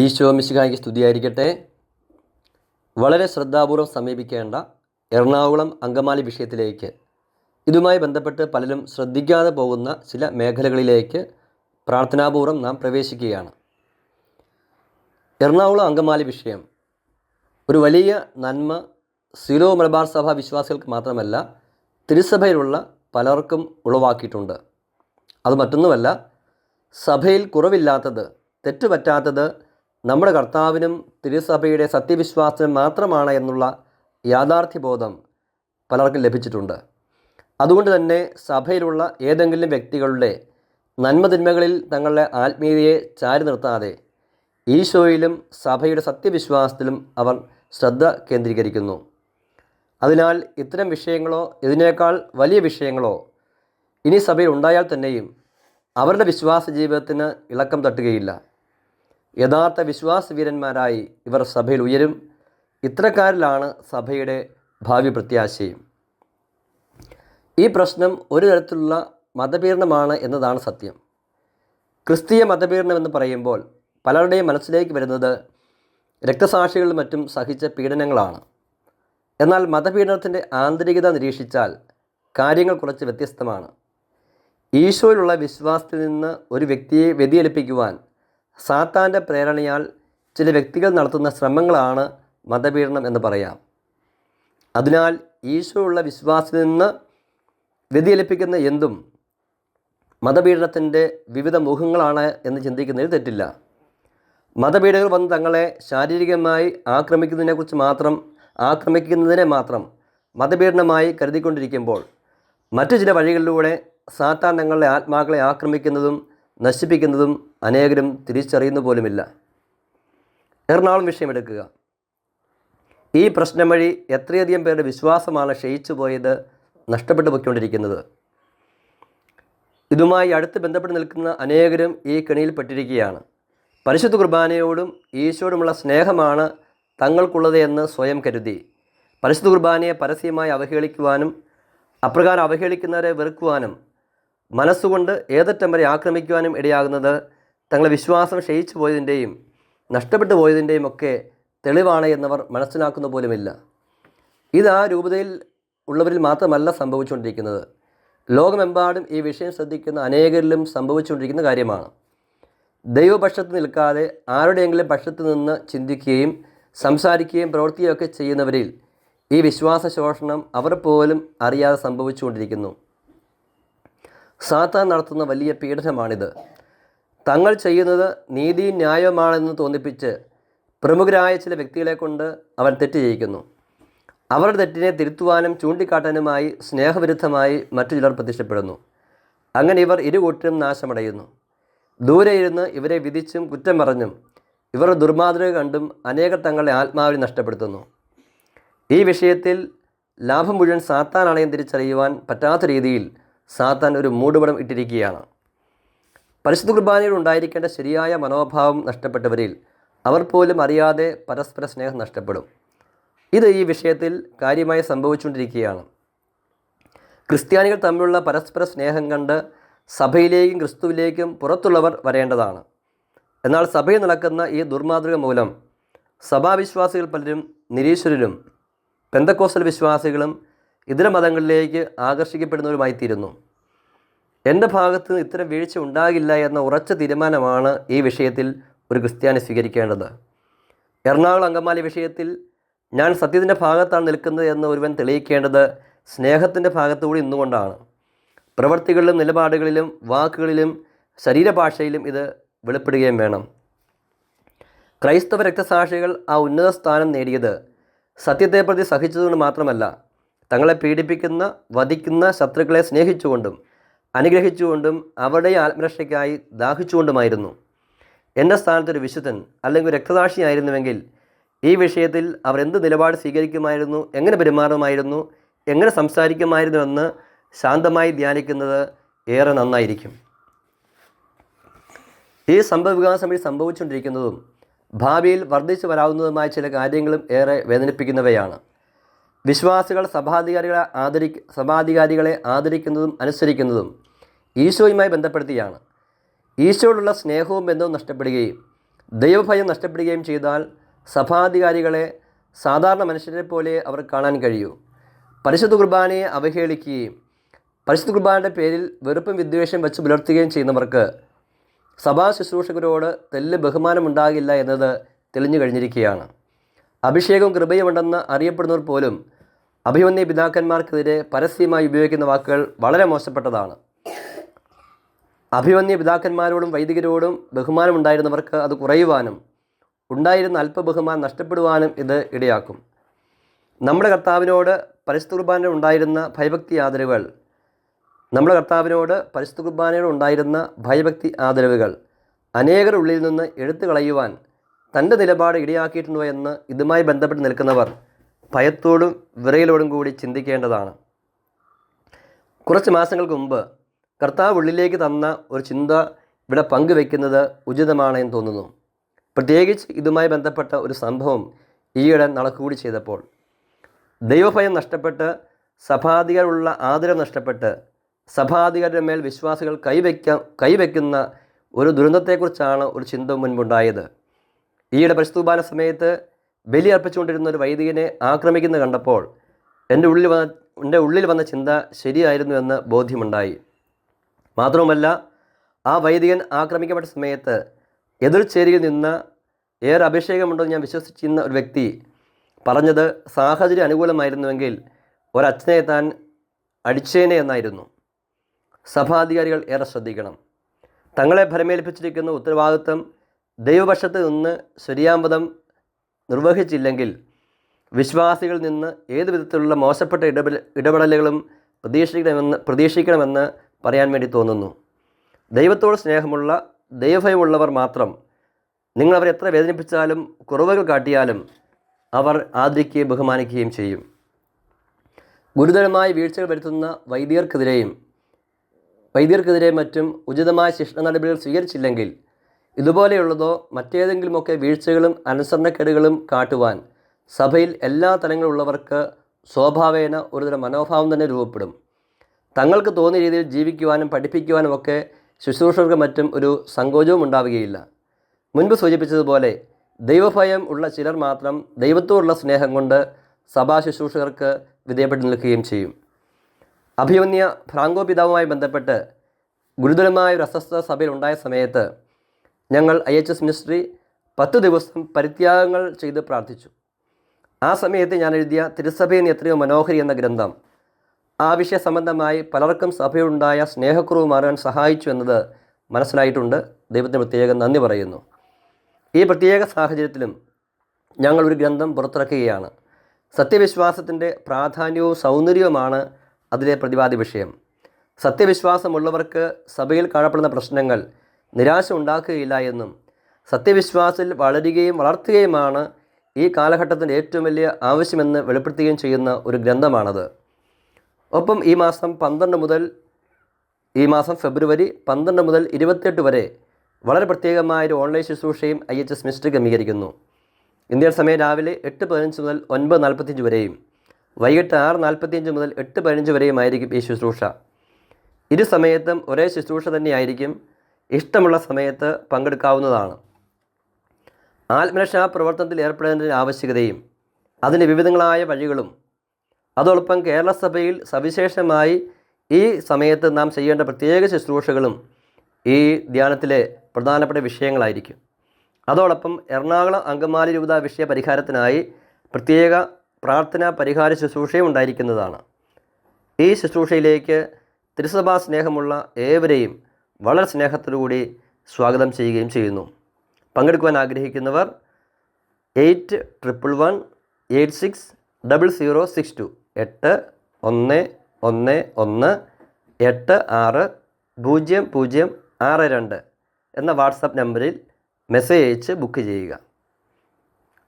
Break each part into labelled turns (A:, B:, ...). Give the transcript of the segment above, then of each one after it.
A: ഈശോ മിശിഖായിക്ക് സ്തുതിയായിരിക്കട്ടെ. വളരെ ശ്രദ്ധാപൂർവം സമീപിക്കേണ്ട എറണാകുളം അങ്കമാലി വിഷയത്തിലേക്ക് ഇതുമായി ബന്ധപ്പെട്ട് പലരും ശ്രദ്ധിക്കാതെ പോകുന്ന ചില മേഖലകളിലേക്ക് പ്രാർത്ഥനാപൂർവം നാം പ്രവേശിക്കുകയാണ്. എറണാകുളം അങ്കമാലി വിഷയം ഒരു വലിയ നന്മ സിറോ മലബാർ സഭ വിശ്വാസികൾക്ക് മാത്രമല്ല തിരുസഭയിലുള്ള പലർക്കും ഉളവാക്കിയിട്ടുണ്ട്. അത് മറ്റൊന്നുമല്ല സഭയിൽ കുറവില്ലാത്തത് തെറ്റുപറ്റാത്തത് നമ്മുടെ കർത്താവിനും തിരുസഭയുടെ സത്യവിശ്വാസത്തിനും മാത്രമാണ് എന്നുള്ള യാഥാർത്ഥ്യബോധം പലർക്കും ലഭിച്ചിട്ടുണ്ട്. അതുകൊണ്ട് തന്നെ സഭയിലുള്ള ഏതെങ്കിലും വ്യക്തികളുടെ നന്മതിന്മകളിൽ തങ്ങളുടെ ആത്മീയതയെ ചാരി നിർത്താതെ ഈശോയിലും സഭയുടെ സത്യവിശ്വാസത്തിലും അവർ ശ്രദ്ധ കേന്ദ്രീകരിക്കുന്നു. അതിനാൽ ഇത്തരം വിഷയങ്ങളോ ഇതിനേക്കാൾ വലിയ വിഷയങ്ങളോ ഇനി സഭയിൽ ഉണ്ടായാൽ തന്നെയും അവരുടെ വിശ്വാസ ജീവിതത്തിന് ഇളക്കം തട്ടുകയില്ല. യഥാർത്ഥ വിശ്വാസവീരന്മാരായി ഇവർ സഭയിൽ ഉയരും. ഇത്തരക്കാരിലാണ് സഭയുടെ ഭാവി പ്രത്യാശയും. ഈ പ്രശ്നം ഒരു തരത്തിലുള്ള മതപീഡനമാണ് എന്നതാണ് സത്യം. ക്രിസ്തീയ മതപീഡനം എന്ന് പറയുമ്പോൾ പലരുടെയും മനസ്സിലേക്ക് വരുന്നത് രക്തസാക്ഷികളും മറ്റും സഹിച്ച പീഡനങ്ങളാണ്. എന്നാൽ മതപീഡനത്തിന്റെ ആന്തരികത നിരീക്ഷിച്ചാൽ കാര്യങ്ങൾ കുറച്ച് വ്യത്യസ്തമാണ്. ഈശോയിലുള്ള വിശ്വാസത്തിൽ നിന്ന് ഒരു വ്യക്തിയെ വ്യതിചലിപ്പിക്കുവാൻ സാത്താന്റെ പ്രേരണയാൽ ചില വ്യക്തികൾ നടത്തുന്ന ശ്രമങ്ങളാണ് മതപീഡനം എന്ന് പറയാം. അതിനാൽ ഈശോയുള്ള വിശ്വാസത്തിൽ നിന്ന് വ്യതിചലിപ്പിക്കുന്ന എന്തും മതപീഡനത്തിന്റെ വിവിധ മുഖങ്ങളാണ് എന്ന് ചിന്തിക്കുന്നതിൽ തെറ്റില്ല. മതപീഡകർ വന്ന് തങ്ങളെ ശാരീരികമായി ആക്രമിക്കുന്നതിനെക്കുറിച്ച് മാത്രം ആക്രമിക്കുന്നതിനെ മാത്രം മതപീഡനമായി കരുതിക്കൊണ്ടിരിക്കുമ്പോൾ മറ്റു ചില വഴികളിലൂടെ സാത്താൻ തങ്ങളുടെ ആത്മാക്കളെ ആക്രമിക്കുന്നതും നശിപ്പിക്കുന്നതും അനേകരും തിരിച്ചറിയുന്ന പോലുമില്ല. എറണാകുളം വിഷയമെടുക്കുക ഈ പ്രശ്നം വഴി എത്രയധികം പേരുടെ വിശ്വാസമാണ് ക്ഷയിച്ചു പോയത് നഷ്ടപ്പെട്ടു പോയിക്കൊണ്ടിരിക്കുന്നത്. ഇതുമായി അടുത്ത് ബന്ധപ്പെട്ട് നിൽക്കുന്ന അനേകരും ഈ കെണിയിൽപ്പെട്ടിരിക്കുകയാണ് പരിശുദ്ധ കുർബാനയോടും ഈശോടുമുള്ള സ്നേഹമാണ് തങ്ങൾക്കുള്ളത് എന്ന് സ്വയം കരുതി. പരിശുദ്ധ കുർബാനയെ പരസ്യമായി അവഹേളിക്കുവാനും അപ്രകാരം അവഹേളിക്കുന്നവരെ വെറുക്കുവാനും മനസ്സുകൊണ്ട് ഏതറ്റം വരെ ആക്രമിക്കുവാനും ഇടയാകുന്നത് തങ്ങളെ വിശ്വാസം ക്ഷയിച്ചു പോയതിന്റെയും നഷ്ടപ്പെട്ടു പോയതിന്റെയും ഒക്കെ തെളിവാണ് എന്നവർ മനസ്സിലാക്കുന്ന പോലുമില്ല. ഇത് ആ രൂപതയിൽ ഉള്ളവരിൽ മാത്രമല്ല സംഭവിച്ചുകൊണ്ടിരിക്കുന്നത്. ലോകമെമ്പാടും ഈ വിഷയം ശ്രദ്ധിക്കുന്ന അനേകരിലും സംഭവിച്ചുകൊണ്ടിരിക്കുന്ന കാര്യമാണ്. ദൈവപക്ഷത്ത് നിൽക്കാതെ ആരുടെയെങ്കിലും പക്ഷത്ത് നിന്ന് ചിന്തിക്കുകയും സംസാരിക്കുകയും പ്രവർത്തിക്കുകയും ഒക്കെ ചെയ്യുന്നവരിൽ ഈ വിശ്വാസ ശോഷണം അവർ പോലും അറിയാതെ സംഭവിച്ചുകൊണ്ടിരിക്കുന്നു. സാത്താൻ നടത്തുന്ന വലിയ പീഡനമാണിത്. തങ്ങൾ ചെയ്യുന്നത് നീതി ന്യായമാണെന്ന് തോന്നിപ്പിച്ച് പ്രമുഖരായ ചില വ്യക്തികളെ കൊണ്ട് അവൻ തെറ്റ് ചെയ്യിക്കുന്നു. അവരുടെ തെറ്റിനെ തിരുത്തുവാനും ചൂണ്ടിക്കാട്ടാനുമായി സ്നേഹവിരുദ്ധമായി മറ്റു ചിലർ പ്രത്യക്ഷപ്പെടുന്നു. അങ്ങനെ ഇവർ ഇരുകൂട്ടരും നാശമടയുന്നു. ദൂരെ ഇരുന്ന് ഇവരെ വിധിച്ചും കുറ്റം പറഞ്ഞും ഇവരുടെ ദുർമാതൃക കണ്ടും അനേകർ തങ്ങളുടെ ആത്മാവിനെ നഷ്ടപ്പെടുത്തുന്നു. ഈ വിഷയത്തിൽ ലാഭം മുഴുവൻ സാത്താനാണെന്ന് തിരിച്ചറിയുവാൻ പറ്റാത്ത രീതിയിൽ സാത്താൻ ഒരു മൂടുപടം ഇട്ടിരിക്കുകയാണ്. പരിശുദ്ധ കുർബാനയിൽ ഉണ്ടായിരിക്കേണ്ട ശരിയായ മനോഭാവം നഷ്ടപ്പെട്ടവരിൽ അവർ പോലും അറിയാതെ പരസ്പര സ്നേഹം നഷ്ടപ്പെടും. ഇത് ഈ വിഷയത്തിൽ കാര്യമായി സംഭവിച്ചുകൊണ്ടിരിക്കുകയാണ്. ക്രിസ്ത്യാനികൾ തമ്മിലുള്ള പരസ്പര സ്നേഹം കണ്ട് സഭയിലേക്കും ക്രിസ്തുവിലേക്കും പുറത്തുള്ളവർ വരേണ്ടതാണ്. എന്നാൽ സഭയിൽ നടക്കുന്ന ഈ ദുർമാതൃക മൂലം സഭാവിശ്വാസികൾ പലരും നിരീശ്വരരും പെന്തക്കോസൽ വിശ്വാസികളും ഇതര മതങ്ങളിലേക്ക് ആകർഷിക്കപ്പെടുന്നവരുമായിത്തീരുന്നു. എന്റെ ഭാഗത്ത് ഇത്തരം വീഴ്ച ഉണ്ടാകില്ല എന്ന ഉറച്ച തീരുമാനമാണ് ഈ വിഷയത്തിൽ ഒരു ക്രിസ്ത്യാനി സ്വീകരിക്കേണ്ടത്. എറണാകുളം അങ്കമാലി വിഷയത്തിൽ ഞാൻ സത്യത്തിന്റെ ഭാഗത്താണ് നിൽക്കുന്നത് എന്ന് ഒരുവൻ തെളിയിക്കേണ്ടത് സ്നേഹത്തിന്റെ ഭാഗത്തുകൂടി നിന്നുകൊണ്ടാണ്. പ്രവൃത്തികളിലും നിലപാടുകളിലും വാക്കുകളിലും ശരീരഭാഷയിലും ഇത് വെളിപ്പെടുകയും വേണം. ക്രൈസ്തവ രക്തസാക്ഷികൾ ആ ഉന്നത സ്ഥാനം നേടിയത് സത്യത്തെ പ്രതി സഹിച്ചതുകൊണ്ട് മാത്രമല്ല തങ്ങളെ പീഡിപ്പിക്കുന്ന വധിക്കുന്ന ശത്രുക്കളെ സ്നേഹിച്ചുകൊണ്ടും അനുഗ്രഹിച്ചുകൊണ്ടും അവരുടെ ആത്മരക്ഷയ്ക്കായി ദാഹിച്ചുകൊണ്ടുമായിരുന്നു. എന്റെ സ്ഥാനത്തൊരു വിശുദ്ധൻ അല്ലെങ്കിൽ രക്തസാക്ഷിയായിരുന്നുവെങ്കിൽ ഈ വിഷയത്തിൽ അവർ എന്ത് നിലപാട് സ്വീകരിക്കുമായിരുന്നു എങ്ങനെ പെരുമാറുമായിരുന്നു എങ്ങനെ സംസാരിക്കുമായിരുന്നുവെന്ന് ശാന്തമായി ധ്യാനിക്കുന്നത് ഏറെ നന്നായിരിക്കും. ഈ സംഭവവികാസം വഴി സംഭവിച്ചുകൊണ്ടിരിക്കുന്നതും ഭാവിയിൽ വർദ്ധിച്ചു വരാവുന്നതുമായ ചില കാര്യങ്ങളും ഏറെ വേദനിപ്പിക്കുന്നവയാണ്. വിശ്വാസികൾ സഭാധികാരികളെ ആദരി സഭാധികാരികളെ ആദരിക്കുന്നതും അനുസരിക്കുന്നതും ഈശോയുമായി ബന്ധപ്പെടുത്തിയാണ്. ഈശോയോടുള്ള സ്നേഹവും ബന്ധവും നഷ്ടപ്പെടുകയും ദൈവഭയം നഷ്ടപ്പെടുകയും ചെയ്താൽ സഭാധികാരികളെ സാധാരണ മനുഷ്യരെ പോലെ അവർ കാണാൻ കഴിയൂ. പരിശുദ്ധ കുർബാനയെ അവഹേളിക്കുകയും പരിശുദ്ധ കുർബാനയുടെ പേരിൽ വെറുപ്പും വിദ്വേഷം വെച്ച് പുലർത്തുകയും ചെയ്യുന്നവർക്ക് സഭാ ശുശ്രൂഷകരോട് തെല്ല് ബഹുമാനമുണ്ടാകില്ല എന്നത് തെളിഞ്ഞു കഴിഞ്ഞിരിക്കുകയാണ്. അഭിഷേകവും കൃപയുമുണ്ടെന്ന് അറിയപ്പെടുന്നവർ പോലും അഭിമന്യ പിതാക്കന്മാർക്കെതിരെ പരസ്യമായി ഉപയോഗിക്കുന്ന വാക്കുകൾ വളരെ മോശപ്പെട്ടതാണ്. അഭിമന്യ പിതാക്കന്മാരോടും വൈദികരോടും ബഹുമാനമുണ്ടായിരുന്നവർക്ക് അത് കുറയുവാനും ഉണ്ടായിരുന്ന അല്പബഹുമാനം നഷ്ടപ്പെടുവാനും ഇത് ഇടയാക്കും. നമ്മുടെ കർത്താവിനോട് പരിശുദ്ധ ഉണ്ടായിരുന്ന ഭയഭക്തി ആദരവുകൾ നമ്മുടെ കർത്താവിനോട് പരിശുദ്ധ കുർബാനയോട് ഉണ്ടായിരുന്ന ഭയഭക്തി ആദരവുകൾ അനേകർ ഉള്ളിൽ നിന്ന് എടുത്തു കളയുവാൻ തന്റെ നിലപാട് ഇടയാക്കിയിട്ടുണ്ടോ എന്ന് ഇതുമായി ബന്ധപ്പെട്ട് നിൽക്കുന്നവർ ഭയത്തോടും വിറയലോടും കൂടി ചിന്തിക്കേണ്ടതാണ്. കുറച്ച് മാസങ്ങൾക്ക് മുമ്പ് കർത്താവ് ഉള്ളിലേക്ക് തന്ന ഒരു ചിന്ത ഇവിടെ പങ്കുവെക്കുന്നത് ഉചിതമാണ് എന്ന് തോന്നുന്നു. പ്രത്യേകിച്ച് ഇതുമായി ബന്ധപ്പെട്ട ഒരു സംഭവം ഈയിടെ നടക്കുകൂടി ചെയ്തപ്പോൾ. ദൈവഭയം നഷ്ടപ്പെട്ട് സഭാധികരുള്ള ആദരം നഷ്ടപ്പെട്ട് സഭാധികാരുടെ മേൽ വിശ്വാസികൾ കൈവയ്ക്ക കൈവയ്ക്കുന്ന ഒരു ദുരന്തത്തെക്കുറിച്ചാണ് ഒരു ചിന്ത മുൻപുണ്ടായത്. ഈയിടെ പരിസ്തൂപാന സമയത്ത് ബലി അർപ്പിച്ചുകൊണ്ടിരുന്ന ഒരു വൈദികനെ ആക്രമിക്കുന്നത് കണ്ടപ്പോൾ എന്റെ ഉള്ളിൽ വന്ന എന്റെ ഉള്ളിൽ വന്ന ചിന്ത ശരിയായിരുന്നു എന്ന് ബോധ്യമുണ്ടായി. മാത്രവുമല്ല ആ വൈദികൻ ആക്രമിക്കപ്പെട്ട സമയത്ത് എതിർചേരിയിൽ നിന്ന് ഏറെ അഭിഷേകമുണ്ടെന്ന് ഞാൻ വിശ്വസിച്ചിരുന്ന ഒരു വ്യക്തി പറഞ്ഞത് സാഹചര്യം അനുകൂലമായിരുന്നുവെങ്കിൽ ഒരച്ഛനെ താൻ അടിച്ചേനെ എന്നായിരുന്നു. സഭാധികാരികൾ ഏറെ ശ്രദ്ധിക്കണം. തങ്ങളെ ഭരമേൽപ്പിച്ചിരിക്കുന്ന ഉത്തരവാദിത്വം ദൈവപക്ഷത്ത് നിന്ന് ശരിയാമ്പതം നിർവഹിച്ചില്ലെങ്കിൽ വിശ്വാസികളിൽ നിന്ന് ഏത് വിധത്തിലുള്ള മോശപ്പെട്ട ഇടപെടൽ ഇടപെടലുകളും പ്രതീക്ഷിക്കണമെന്ന് പ്രതീക്ഷിക്കണമെന്ന് പറയാൻ വേണ്ടി തോന്നുന്നു. ദൈവത്തോട് സ്നേഹമുള്ള ദൈവഭയമുള്ളവർ മാത്രം നിങ്ങളവരെ എത്ര വേദനിപ്പിച്ചാലും കുറവുകൾ കാട്ടിയാലും അവർ ആദരിക്കുകയും ബഹുമാനിക്കുകയും ചെയ്യും. ഗുരുതരമായ വീഴ്ചകൾ വരുത്തുന്ന വൈദികർക്കെതിരെയും വൈദികർക്കെതിരെ മറ്റും ഉചിതമായ ശിക്ഷണ നടപടികൾ സ്വീകരിച്ചില്ലെങ്കിൽ ഇതുപോലെയുള്ളതോ മറ്റേതെങ്കിലുമൊക്കെ വീഴ്ചകളും അനുസരണക്കേടുകളും കാട്ടുവാൻ സഭയിൽ എല്ലാ തലങ്ങളിലുള്ളവർക്ക് സ്വാഭാവേന ഒരുതരം മനോഭാവം തന്നെ രൂപപ്പെടും. തങ്ങൾക്ക് തോന്നിയ രീതിയിൽ ജീവിക്കുവാനും പഠിപ്പിക്കുവാനും ഒക്കെ ശുശ്രൂഷകർക്ക് മറ്റും ഒരു സങ്കോചവും ഉണ്ടാവുകയില്ല. മുൻപ് സൂചിപ്പിച്ചതുപോലെ ദൈവഭയം ഉള്ള ചിലർ മാത്രം ദൈവത്തോടുള്ള സ്നേഹം കൊണ്ട് സഭാ ശുശ്രൂഷകർക്ക് വിധേയപ്പെട്ട് നിൽക്കുകയും ചെയ്യും. അഭിമന്യ ഫ്രാങ്കോ പിതാവുമായി ബന്ധപ്പെട്ട് ഗുരുതരമായ ഒരു അസ്വസ്ഥത സഭയിൽ ഉണ്ടായ സമയത്ത് ഞങ്ങൾ ഐ എച്ച് എസ് മിനിസ്ട്രി പത്ത് ദിവസം പരിത്യാഗങ്ങൾ ചെയ്ത് പ്രാർത്ഥിച്ചു. ആ സമയത്ത് ഞാൻ എഴുതിയ തിരുസഭയിൽ എത്രയോ മനോഹരി എന്ന ഗ്രന്ഥം. ആ വിഷയ സംബന്ധമായി പലർക്കും സഭയുണ്ടായ സ്നേഹക്കുറവ് മാറാൻ സഹായിച്ചു എന്നത് മനസ്സിലായിട്ടുണ്ട്. ദൈവത്തിന് പ്രത്യേകം നന്ദി പറയുന്നു. ഈ പ്രത്യേക സാഹചര്യത്തിലും ഞങ്ങൾ ഒരു ഗ്രന്ഥം പുറത്തിറക്കുകയാണ്. സത്യവിശ്വാസത്തിന്റെ പ്രാധാന്യവും സൗന്ദര്യവുമാണ് അതിലെ പ്രതിവാദി വിഷയം. സത്യവിശ്വാസമുള്ളവർക്ക് സഭയിൽ കാണപ്പെടുന്ന പ്രശ്നങ്ങൾ നിരാശ ഉണ്ടാക്കുകയില്ല എന്നും സത്യവിശ്വാസത്തിൽ വളരുകയും വളർത്തുകയുമാണ് ഈ കാലഘട്ടത്തിന്റെ ഏറ്റവും വലിയ ആവശ്യമെന്ന് വെളിപ്പെടുത്തുകയും ചെയ്യുന്ന ഒരു ഗ്രന്ഥമാണത്. ഒപ്പം ഈ മാസം പന്ത്രണ്ട് മുതൽ ഈ മാസം ഫെബ്രുവരി പന്ത്രണ്ട് മുതൽ ഇരുപത്തെട്ട് വരെ വളരെ പ്രത്യേകമായൊരു ഓൺലൈൻ ശുശ്രൂഷയും ഐ എച്ച് എസ് മിനിസ്റ്റർ ക്രമീകരിക്കുന്നു. ഇന്ത്യൻ സമയം രാവിലെ എട്ട് പതിനഞ്ച് മുതൽ ഒൻപത് നാൽപ്പത്തിയഞ്ച് വരെയും വൈകിട്ട് ആറ് നാൽപ്പത്തിയഞ്ച് മുതൽ എട്ട് പതിനഞ്ച് വരെയുമായിരിക്കും ഈ ശുശ്രൂഷ. ഇരു സമയത്തും ഒരേ ശുശ്രൂഷ തന്നെയായിരിക്കും ഇഷ്ടമുള്ള സമയത്ത് പങ്കെടുക്കാവുന്നതാണ്. ആത്മരക്ഷാ പ്രവർത്തനത്തിൽ ഏർപ്പെടുന്നതിന്റെ ആവശ്യകതയും അതിന്റെ വിവിധങ്ങളായ വഴികളും. അതോടൊപ്പം കേരള സഭയിൽ സവിശേഷമായി ഈ സമയത്ത് നാം ചെയ്യേണ്ട പ്രത്യേക ശുശ്രൂഷകളും ഈ ധ്യാനത്തിലെ പ്രധാനപ്പെട്ട വിഷയങ്ങളായിരിക്കും. അതോടൊപ്പം എറണാകുളം അങ്കമാലി രൂപത വിഷയ പരിഹാരത്തിനായി പ്രത്യേക പ്രാർത്ഥനാ പരിഹാര ശുശ്രൂഷയും ഉണ്ടായിരിക്കുന്നതാണ്. ഈ ശുശ്രൂഷയിലേക്ക് ത്രിസഭാ സ്നേഹമുള്ള ഏവരെയും വളരെ സ്നേഹത്തോടുകൂടി സ്വാഗതം ചെയ്യുകയും ചെയ്യുന്നു. പങ്കെടുക്കുവാൻ ആഗ്രഹിക്കുന്നവർ eight triple one eight six double zero six two എട്ട് ഒന്ന് ഒന്ന് ഒന്ന് എട്ട് ആറ് പൂജ്യം പൂജ്യം ആറ് രണ്ട് എന്ന വാട്സപ്പ് നമ്പറിൽ മെസ്സേജ് അയച്ച് ബുക്ക് ചെയ്യുക.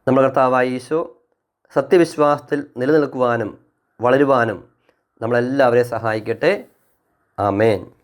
A: നമ്മൾ കർത്താവായ ഈശോ സത്യവിശ്വാസത്തിൽ നിലനിൽക്കുവാനും വളരുവാനും നമ്മളെല്ലാവരെയും സഹായിക്കട്ടെ. ആമേൻ.